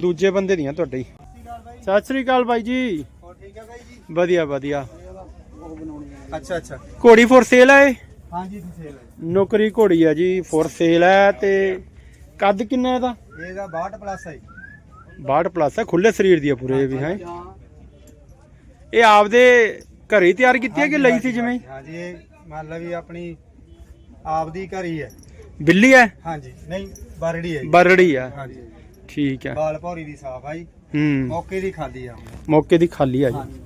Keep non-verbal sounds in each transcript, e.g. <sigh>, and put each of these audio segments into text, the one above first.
ਦੂਜੇ ਬੰਦੇ ਦੀਆਂ ਤੁਹਾਡੇ ਹੀ। ਸਤਿ ਸ੍ਰੀ ਅਕਾਲ ਬਾਈ ਜੀ। ਹੋਰ ਠੀਕ ਹੈ ਬਾਈ ਜੀ? ਵਧੀਆ ਵਧੀਆ। ਹੈ ਅੱਛਾ ਅੱਛਾ। ਘੋੜੀ ਫੋਰ ਸੇਲ ਹੈ? ਹਾਂਜੀ ਸੇਲ ਨੌਕਰੀ ਘੋੜੀ ਆ ਜੀ ਫੋਰ ਸੇਲ ਹੈ ਤੇ ਕੱਦ ਕਿੰਨਾ ਇਹਦਾ? ਇਹਦਾ 62 ਪਲੱਸ ਹੈ 62 ਪਲੱਸ ਹੈ ਖੁੱਲੇ ਸਰੀਰ ਦੀ ਆ ਪੂਰੇ ਵੀ ਹੈ? ਇਹ ਆਪਦੇ ਘਰੇ ਹੀ ਤਿਆਰ ਕੀਤੀ ਹੈ ਕਿ ਲਈ ਸੀ ਜਿਵੇਂ? ਹਾਂਜੀ ਇਹ ਮੰਨ ਲਾ ਵੀ ਆਪਣੀ ਆਪਦੀ ਘਰ ਹੀ ਹੈ ਬਿੱਲੀ ਹੈ ਹਾਂਜੀ ਨਹੀਂ ਬਰੜੀ ਹੈ ਜੀ। ਬਰੜੀ ਆ। ਹਾਂਜੀ। ਠੀਕ ਹੈ। ਬਾਲ ਭੌਰੀ ਦੀ ਸਾਫ਼ ਆ ਜੀ। ਹੂੰ। ਮੌਕੇ ਦੀ ਖਾਦੀ ਆ ਹੁਣ। ਮੌਕੇ ਦੀ ਖਾਲੀ ਆ ਜੀ। ਹਾਂਜੀ।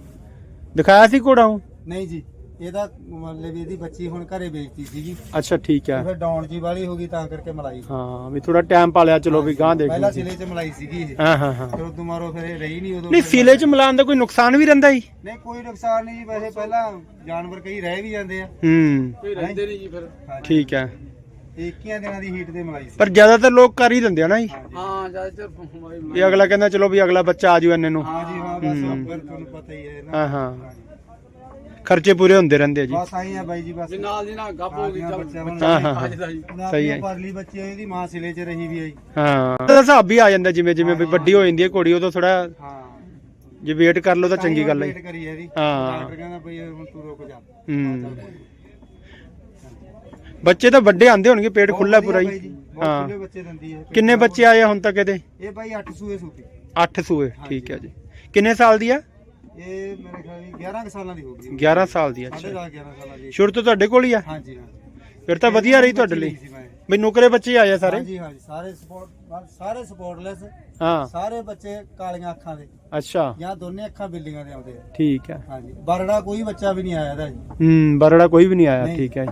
ਦਿਖਾਇਆ ਸੀ ਘੋੜਾ ਉਹ? ਨਹੀਂ ਜੀ ਇਹਦਾ ਮਤਲਬ ਵੀ ਇਹਦੀ ਬੱਚੀ ਹੁਣ ਘਰੇ ਵੇਚਤੀ ਸੀਗੀ। ਅੱਛਾ ਠੀਕ ਤੇ ਹੈ ਫਿਰ ਡਾਉਣ ਜੀ ਵਾਲੀ ਹੋ ਗਈ ਤਾਂ ਕਰਕੇ ਮਲਾਈ। ਹਾਂ ਵੀ ਥੋੜਾ ਟਾਈਮ ਪਾ ਲਿਆ ਚਲੋ ਵੀ ਗਾਂ ਦੇਖ ਪਹਿਲਾਂ ਸਿਲੇ 'ਚ ਮਲਾਈ ਸੀਗੀ ਇਹ। ਹਾਂ ਹਾਂ ਹਾਂ। ਫਿਰ ਉਦੋਂ ਮਾਰੋ ਫਿਰ ਇਹ ਰਹੀ ਨਹੀਂ ਉਦੋਂ। ਨਹੀਂ ਫਿਰ- ਸੀਲੇ ਚ ਮਿਲਾਉਣ ਦਾ ਕੋਈ ਨੁਕਸਾਨ ਵੀ ਰਹਿੰਦਾ ਜੀ? ਨਹੀਂ ਕੋਈ ਨੁਕਸਾਨ ਨਹੀਂ ਜੀ ਵੈਸੇ ਪਹਿਲਾਂ ਜਾਨਵਰ ਕਈ ਰਹਿ ਵੀ ਜਾਂਦੇ ਆ। ਹੂੰ। ਰਹਿੰਦੇ ਨਹੀਂ ਜੀ ਫਿਰ। ਠੀਕ ਹੈ। 21 ਦਿਨਾਂ ਦੀ ਹੀਟ ਤੇ ਮਲਾਈ ਸੀ। ਪਰ ਜ਼ਿਆਦਾਤਰ ਲੋਕ ਕਰ ਹੀ ਦਿੰਦੇ ਆ ਨਾ ਜੀ। ਹਾਂ ਇਹ ਅਗਲਾ ਕਹਿੰਦਾ ਚਲੋ ਵੀ ਅਗਲਾ ਬੱਚਾ ਆ ਜੂ ਇੰਨੇ ਨੂੰ। ਹਾਂ ਜੀ ਹਾਂ ਬਸ ਹੂੰ। ਫਿਰ ਤੁਹਾਨੂੰ ਪਤਾ ਹੀ ਹੈ ਨਾ। ਹਾਂ ਹਾਂ। ਖਰਚੇ ਪੂਰੇ ਹੁੰਦੇ ਰਹਿੰਦੇ ਆ ਜੀ। ਬਸ ਆਈ ਆ ਬਾਈ ਜੀ ਬਸ। ਨਾਲ ਦੀ ਨਾਲ ਗੱਪ ਹੋ ਗਈ ਚੱਲ ਹਾਂ ਹਾਂ ਸਹੀ ਹੈ। ਪਰਲੀ ਬੱਚੀ ਆ, ਇਹਦੀ ਮਾਂ ਸਿਲੇ 'ਚ ਰਹੀ ਵੀ ਆਈ ਹਾਂ। ਉਹਦਾ ਹਿਸਾਬ ਵੀ ਆ ਜਾਂਦਾ ਜਿਵੇਂ ਜਿਵੇਂ ਵੀ ਵੱਡੀ ਹੋ ਜਾਂਦੀ ਹੈ ਘੋੜੀ ਉਦੋਂ ਥੋੜਾ ਹਾਂ। ਜੇ ਵੇਟ ਕਰ ਲਓ ਤਾਂ ਚੰਗੀ ਗੱਲ ਹੈ ਵੇਟ ਕਰੀ ਇਹਦੀ। ਹਾਂ। ਡਾਕਟਰ ਕਹਿੰਦਾ ਬਈ ਹੁਣ ਤੂੰ ਰੁਕ ਜਾ। ਹੂੰ। ਬੱਚੇ ਤਾਂ ਵੱਡੇ ਆਂਦੇ ਹੋਣਗੇ ਪੇਟ ਖੁੱਲਾ ਪੂਰਾ ਜੀ, ਹੀ ਹਾਂ। ਖੁੱਲੇ ਬੱਚੇ ਦਿੰਦੀ ਹੈ ਕਿੰਨੇ ਬੱਚੇ ਆਏ ਆ ਹੁਣ ਤੱਕ ਇਹਦੇ? ਇਹ ਬਾਈ 8 ਸੂਏ ਸੂਪੀ 8 ਸੂਏ ਠੀਕ ਹੈ ਜੀ। ਕਿੰਨੇ ਸਾਲ ਦੀ ਆ? ਇਹ ਮੇਰੇ ਖਿਆਲ ਵੀ 11 ਕੁ ਸਾਲਾਂ ਦੀ ਹੋ ਗਈ 11 ਸਾਲ ਦੀ ਅੱਛਾ। 10 11 ਸਾਲਾਂ ਦੀ। ਸ਼ੁਰੂ ਤੋਂ ਤੁਹਾਡੇ ਕੋਲ ਹੀ ਆ? ਹਾਂਜੀ ਹਾਂ ਫਿਰ ਤਾਂ ਵਧੀਆ ਰਹੀ ਤੁਹਾਡੇ ਲਈ। ਸੀ ਮੈਂ। ਬਈ ਨੁਕਰੇ ਬੱਚੇ ਆਏ ਆ ਸਾਰੇ? ਹਾਂਜੀ ਹਾਂਜੀ। ਸਾਰੇ ਸਪੋਰਟ ਸਾਰੇ ਸਪੋਰਟਲੈਸ ਹਾਂ। ਸਾਰੇ ਬੱਚੇ ਕਾਲੀਆਂ ਅੱਖਾਂ ਦੇ। ਅੱਛਾ। ਜਾਂ ਦੋਨੇ ਅੱਖਾਂ ਬਿੱਲੀਆਂ ਦੇ ਆਉਂਦੇ ਆ। ਠੀਕ ਹੈ। ਹਾਂਜੀ। ਬਰੜਾ ਕੋਈ ਬੱਚਾ ਵੀ ਨਹੀਂ ਆਇਆ ਇਹਦਾ ਜੀ। ਹੂੰ ਬਰੜਾ ਕੋਈ ਵੀ ਨਹੀਂ ਆਇਆ ਨਹੀਂ। ਠੀਕ ਹੈ।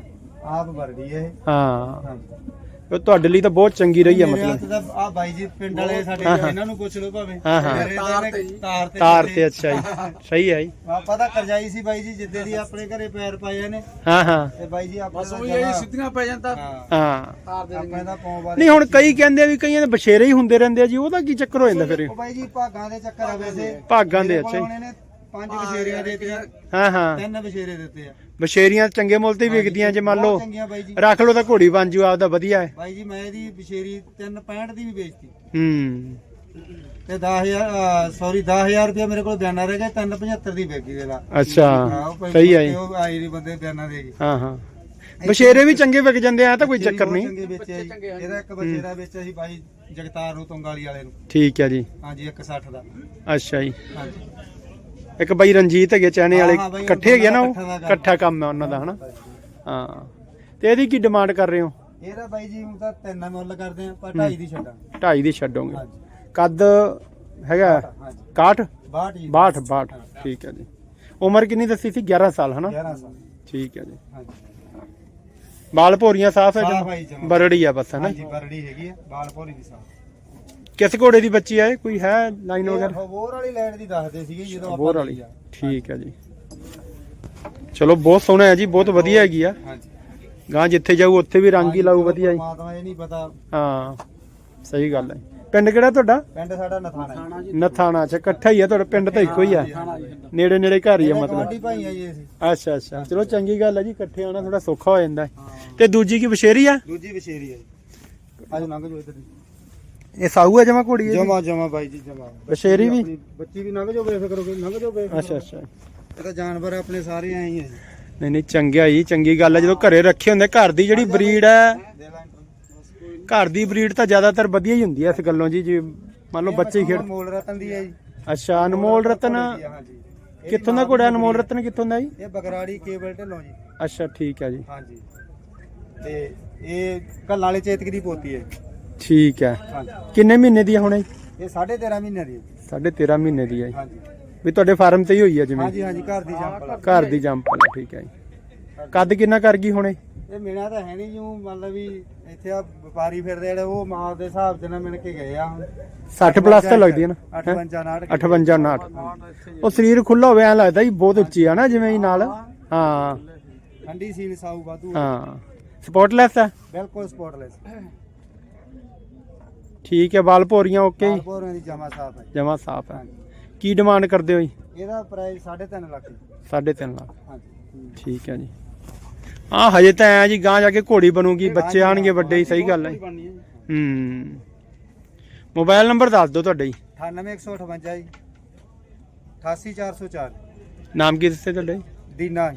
ਆਪ ਹੈ ਇਹ। ਹਾਂ। ਹਾਂਜੀ ਉਹ ਤੁਹਾਡੇ ਲਈ ਤਾਂ ਬਹੁਤ ਚੰਗੀ ਰਹੀ ਆ ਮਤਲਬ। ਆ ਬਾਈ ਜੀ ਪਿੰਡ ਵਾਲੇ ਸਾਡੇ ਹਾਂ, ਹਾਂ। ਇਹਨਾਂ ਨੂੰ ਪੁੱਛ ਲਓ ਭਾਵੇਂ। ਹਾਂ, ਹਾਂ। ਮੇਰੇ ਤਾਰ ਤੇ ਜੀ। ਤਾਰ ਤੇ ਤਾਰ ਬੱਚੇ। ਤੇ ਅੱਛਾ ਜੀ। <laughs> ਸਹੀ ਹੈ ਜੀ। ਆ ਪਤਾ ਕਰਜਾਈ ਸੀ ਬਾਈ ਜੀ ਜਿੱਦੇ ਦੀ ਆਪਣੇ ਘਰੇ ਪੈਰ ਪਾਏ ਨੇ ਹਾਂ ਹਾਂ। ਤੇ ਬਾਈ ਜੀ ਆਪਣੇ ਬਸ ਉਹ ਇਹ ਸਿੱਧੀਆਂ ਪੈ ਜਾਂਦਾ। ਹਾਂ। ਹਾਂ। ਤਾਰ ਦੇ ਆਪਣੇ ਦਾ ਪੌਂ ਬਾਰੇ ਨਹੀਂ ਹੁਣ ਕਈ ਕਹਿੰਦੇ ਆ ਵੀ ਕਈਆਂ ਦੇ ਬਛੇਰੇ ਹੀ ਹੁੰਦੇ ਰਹਿੰਦੇ ਆ ਜੀ ਉਹਦਾ ਕੀ ਚੱਕਰ ਹੋ ਜਾਂਦਾ ਫਿਰ? ਉਹ ਬਾਈ ਜੀ ਭਾਗਾਂ ਦੇ ਚੱਕਰ ਆ ਵੈਸੇ। ਭਾਗਾਂ ਦੇ ਮੇਰੇ ਕੋਲ ਅੱਛਾ ਜੀ। ਪੰਜ ਬਸ਼ੇਰੀਆਂ ਦਿੱਤੀਆਂ ਹਾਂ ਹਾਂ। ਤਿੰਨ ਬਸ਼ੇਰੇ ਦਿੱਤੇ ਆ। ਬਛੇਰੀਆਂ ਚੰਗੇ ਮੁੱਲ ਤੇ ਹੀ ਵਿਕਦੀਆਂ ਜੇ ਮੰਨ ਲਓ। ਬਹੁਤ ਚੰਗੀਆਂ ਬਾਈ ਜੀ। ਰੱਖ ਲਓ ਤਾਂ ਘੋੜੀ ਬਣ ਜੂ ਆਪਦਾ ਵਧੀਆ ਹੈ। ਬਾਈ ਜੀ ਮੈਂ ਇਹਦੀ ਬਸ਼ੇਰੀ 365 ਦੀ ਵੀ ਵੇਚਤੀ। ਹੂੰ। ਤੇ 10000 ਸੌਰੀ 10000 ਰੁਪਏ ਮੇਰੇ ਕੋਲ ਬਿਆਨਾ ਰਹਿ ਗਿਆ 375 ਦੀ ਵੇਚੀ ਦੇ ਲਾ। ਅੱਛਾ ਭਾਈ ਸਹੀ ਹੈ ਜੀ। ਉਹ ਆਈ ਨਹੀਂ ਬੰਦੇ ਬਿਆਨਾ ਦੇ ਗਈ ਹਾਂ ਹਾਂ। ਬਛੇਰੇ ਵੀ ਚੰਗੇ ਵਿਕ ਜਾਂਦੇ ਆ ਤਾਂ ਕੋਈ ਚੱਕਰ ਨਹੀਂ। ਚੰਗੇ ਵੇਚਿਆ ਜੀ। ਇਹਦਾ ਇੱਕ ਬਸ਼ੇਰਾ ਵੇਚਿਆ ਸੀ ਬਾਈ ਜਗਤਾਰ ਨੂੰ ਤੁੰਗਾਲੀ ਵਾਲੇ ਨੂੰ। ਠੀਕ ਹੈ ਜੀ। ਹਾਂਜੀ 160 ਦਾ। ਅੱਛਾ ਜੀ। ਹਾਂਜੀ। ਇੱਕ ਬਾਈ ਰਣਜੀਤ ਹੈਗੇ ਚਾਹਣੇ ਵਾਲੇ ਹਾਂ, ਹਾਂ ਬਾਈ, ਇਕੱਠੇ ਹੈਗੇ ਨਾ ਉਹ? ਇਕੱਠਾ ਦਾ ਕੰਮ। ਇਕੱਠਾ ਕੰਮ ਹੈ ਉਹਨਾਂ ਦਾ ਹਨਾ? ਹਾਂ। ਤੇ ਇਹਦੀ ਕੀ ਡਿਮਾਂਡ ਕਰ ਰਹੇ ਹੋ? ਇਹਦਾ ਬਾਈ ਜੀ ਹੁਣ ਤਾਂ ਤਿੰਨ ਮੁੱਲ ਕਰਦੇ ਆ ਪਰ ਢਾਈ ਦੀ ਛੱਡਾਂ ਢਾਈ ਦੀ ਛੱਡੋਗੇ। ਹਾਂਜੀ। ਕੱਦ ਹੈਗਾ ਹਾਂਜੀ। 61 62 ਜੀ। 62 62 ਠੀਕ ਹੈ ਜੀ। ਉਮਰ ਕਿੰਨੀ ਦੱਸੀ ਸੀ? 11 ਸਾਲ ਹਨਾ? 11 ਸਾਲ। ਠੀਕ ਹੈ ਜੀ। ਹਾਂਜੀ। ਬਾਲ ਭੋਰੀਆਂ ਸਾਫ਼ ਹੈ ਸਾਫ਼ ਹੈ ਜੀ, ਜਮਾਂ? ਜਮਾਂ। ਬਰੜੀ ਆ ਬਸ ਹਨਾ? ਹਾਂਜੀ ਬਰੜੀ ਹੈਗੀ ਆ ਬਾਲ ਭੋਰੀ ਦੀ ਸਾਹ ਕਿਸ ਘੋੜੇ ਦੀ ਬੱਚੀ ਆ ਇਹ? ਕੋਈ ਹੈ ਲਾਈਨ ਵਗੈਰਾ? ਹੋਰ ਵਾਲੀ ਲਾਈਨ ਦੀ ਦੱਸਦੇ ਸੀਗੇ ਜਦੋਂ ਬੋਰ ਵਾਲੀ। ਠੀਕ ਹੈ ਜੀ। ਚਲੋ ਬਹੁਤ ਸੋਹਣਾ ਹੈ ਜੀ ਬਹੁਤ ਵਧੀਆ ਹੈਗੀ ਆ। ਹਾਂਜੀ। ਗਾਂ ਜਿੱਥੇ ਜਾਊ ਉੱਥੇ ਵੀ ਰੰਗ ਹੀ ਲਾਊ ਵਧੀਆ ਜੀ। ਪਰਮਾਤਮਾ ਇਹ ਨਹੀਂ ਪਤਾ। ਹਾਂ ਸਹੀ ਗੱਲ ਹੈ। ਪਿੰਡ ਕਿਹੜਾ ਤੁਹਾਡਾ? ਪਿੰਡ ਸਾਡਾ ਨਥਾਣਾ ਜੀ। ਨਥਾਣਾ ਚ ਇਕੱਠਾ ਹੀ ਆ ਤੁਹਾਡਾ ਪਿੰਡ ਤਾਂ ਇੱਕੋ ਹੀ ਆ। ਨੇੜੇ ਨੇੜੇ ਘਰ ਹੀ ਆ ਮਤਲਬ। ਗਵਾਂਢੀ ਭਾਈ ਆ ਜੀ ਅਸੀਂ। ਅੱਛਾ ਅੱਛਾ। ਚਲੋ ਚੰਗੀ ਗੱਲ ਹੈ ਜੀ ਇਕੱਠੇ ਆਉਣਾ ਥੋੜਾ ਸੌਖਾ ਹੋ ਜਾਂਦਾ ਹੈ। ਤੇ ਦੂਜੀ ਕੀ ਬਸ਼ੇਰੀ ਆ? ਦੂਜੀ ਬਸ਼ੇਰੀ ਆ ਜੀ। ਅੱਜ ਲੰਘ ਜੋ ਇੱਧਰ ਇਹ ਸਾਊ ਹੈ ਜਮਾ ਘੋੜੀ ਜਮਾ ਜਮਾ ਬਾਈ ਜੀ ਜਮਾ। ਬਸ਼ੇਰੀ ਵੀ? ਆਪਣੀ ਬੱਚੀ ਵੀ ਲੰਘ ਜੋ ਬੇਫਿਕਰ ਹੋ ਕੇ ਲੰਘ ਜੋ ਬੇਫਿਕਰ ਅੱਛਾ ਅੱਛਾ। ਇਹ ਤਾਂ ਜਾਨਵਰ ਆਪਣੇ ਸਾਰੇ ਐਂ ਹੀ ਆ ਜੀ। ਨਹੀਂ ਨਹੀਂ ਚੰਗਿਆ ਜੀ ਚੰਗੀ ਗੱਲ ਹੈ ਜਦੋਂ ਘਰੇ ਰੱਖੇ ਹੁੰਦੇ ਘਰ ਦੀ ਜਿਹੜੀ ਬਰੀਡ ਹੈ ਘਰ ਦੀ ਬਰੀਡ ਤਾਂ ਜ਼ਿਆਦਾਤਰ ਵਧੀਆ ਹੀ ਹੁੰਦੀ ਹੈ ਇਸ ਗੱਲੋਂ ਜੀ ਜੀ ਮੰਨ ਲਓ ਬੱਚੇ ਹੀ ਖੇਡ ਮੋਲ ਰਤਨ ਦੀ ਹੈ ਜੀ। ਅੱਛਾ ਅਨਮੋਲ ਰਤਨ ਹਾਂਜੀ। ਇਹ ਕਿੱਥੋਂ ਦਾ ਘੋੜਾ ਅਨਮੋਲ ਰਤਨ ਕਿੱਥੋਂ ਦਾ ਜੀ? ਇਹ ਬਗਰਾੜੀ ਕੇਬਲ ਢਿੱਲੋਂ ਜੀ। ਅੱਛਾ ਠੀਕ ਹੈ ਜੀ। ਹਾਂਜੀ। ਤੇ ਇਹ ਕੱਲ ਵਾਲੇ ਚੇਤਕ ਦੀ ਪੋਤੀ ਹੈ। ਠੀਕ ਹੈ। ਹਾਂਜੀ। ਕਿੰਨੇ ਮਹੀਨੇ ਦੀ ਹੈ ਹੁਣ ਇਹ? ਇਹ 13.5 ਮਹੀਨੇ ਦੀ ਹੈ ਜੀ। ਸਾਢੇ 13 ਮਹੀਨੇ ਦੀ ਹੈ ਜੀ। ਹਾਂਜੀ। ਵੀ ਤੁਹਾਡੇ ਫਾਰਮ ਤੇ ਹੀ ਹੋਈ ਹੈ ਜਿਵੇਂ? ਹਾਂਜੀ ਹਾਂਜੀ ਘਰ ਦੀ ਜੰਪਲ। ਘਰ ਦੀ ਜੰਪਲ ਹੈ ਠੀਕ ਹੈ ਜੀ। ਕੱਦ ਕਿੰਨਾ ਕਰ ਗਈ ਹੁਣੇ ਇਹ? ਮਿਲਿਆ ਤਾਂ ਹੈ ਨਹੀਂ ਜੂ ਮਤਲਬ ਵੀ ਇੱਥੇ ਆ ਵਪਾਰੀ ਫਿਰਦੇ ਜਿਹੜੇ ਉਹ ਮਾਲ ਦੇ ਹਿਸਾਬ ਤੇ ਨਾ ਮਿਲ ਕੇ ਗਏ ਆ ਹੁਣ। 60 ਪਲੱਸ ਤਾਂ ਲੱਗਦੀ ਹੈ? ਨਾ 58 ਨਾਲ 58 59 ਉਹ ਸਰੀਰ ਖੁੱਲਾ ਹੋਵੇ ਐ ਲੱਗਦਾ ਜੀ ਬਹੁਤ ਉੱਚੀ ਆ ਨਾ ਜਿਵੇਂ ਹੀ ਨਾਲ। ਹਾਂ। ਠੰਡੀ ਸੀਲ ਸਾਊ ਵਾਧੂ ਹਾਂ। ਸਪੋਰਟਲੈਸ ਹੈ ਬਿਲਕੁਲ ਸਪੋਰਟਲੈਸ। ਠੀਕ ਹੈ ਵਾਲ ਭੋਰੀਆਂ ਓਕੇ ਜੀ? ਬਾਲਪੋਰਾਂ ਦੀ ਜਮਾ ਸਾਫ਼ ਹੈ ਜਮਾ ਸਾਫ਼ ਹੈ। ਕੀ ਡਿਮਾਂਡ ਕਰਦੇ ਹੋ ਜੀ? ਇਹਦਾ ਪ੍ਰਾਈਸ 3.5 ਲੱਖ ਜੀ। 3.5 ਲੱਖ। ਹਾਂਜੀ। ਠੀਕ ਹੈ ਜੀ। ਹਾਂ ਹਜੇ ਤਾਂ ਐ ਜੀ ਗਾਂ ਜਾ ਕੇ ਘੋੜੀ ਬਣੂਗੀ ਬੱਚੇ ਆਣਗੇ ਵੱਡੇ ਹੀ ਸਹੀ ਗੱਲ ਹੈ। ਹੈ ਮੋਬਾਈਲ ਨੰਬਰ ਦੱਸ ਦਿਓ ਤੁਹਾਡਾ ਜੀ। 98158 ਜੀ। 88404 ਨਾਮ ਕੀ ਦੱਸਿਆ ਤੁਹਾਡਾ ਜੀ? ਦੀਨਾ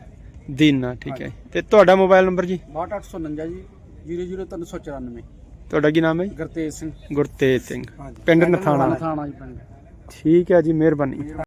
ਦੀਨਾ ਠੀਕ ਹੈ। ਤੇ ਤੁਹਾਡਾ ਮੋਬਾਈਲ ਨੰਬਰ ਜੀ? 6849 ਜੀ। 00394 ਤੁਹਾਡਾ ਕੀ ਨਾਮ ਹੈ ਜੀ? ਗੁਰਤੇਜ ਸਿੰਘ। ਗੁਰਤੇਜ ਸਿੰਘ। ਹਾਂਜੀ। ਪਿੰਡ ਨਥਾਣਾ। ਥਾਣਾ ਜੀ ਪਿੰਡ। ਠੀਕ ਹੈ ਜੀ ਮਿਹਰਬਾਨੀ।